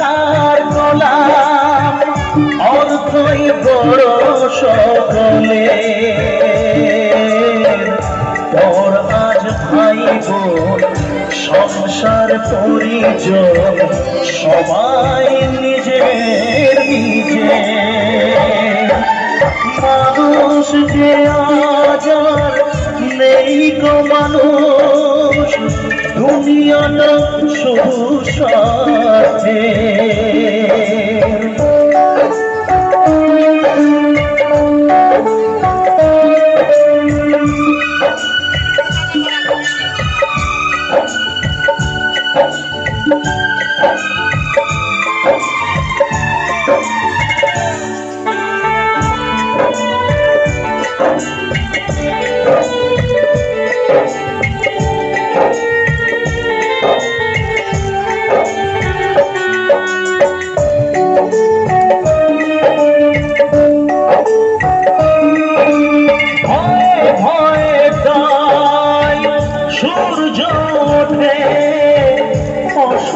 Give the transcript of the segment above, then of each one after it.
টাকার গোলাম, অর্থই বড় সকলে। পর আজ ভাই বোন সংসার পরিজন সবাই নিজের নিজে। মানুষ যে আজ আর নেই গো মানুষ দুনিয়ার শুধু সূর্য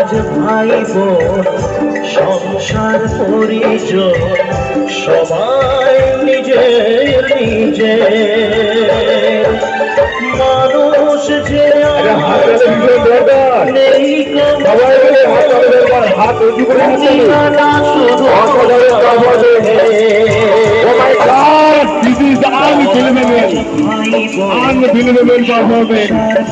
আজ ভাই বোন সংসার পরিজন সবাই নিজের নিজে। মানুষ যে নেই হাত উঁচু করে Oh is the.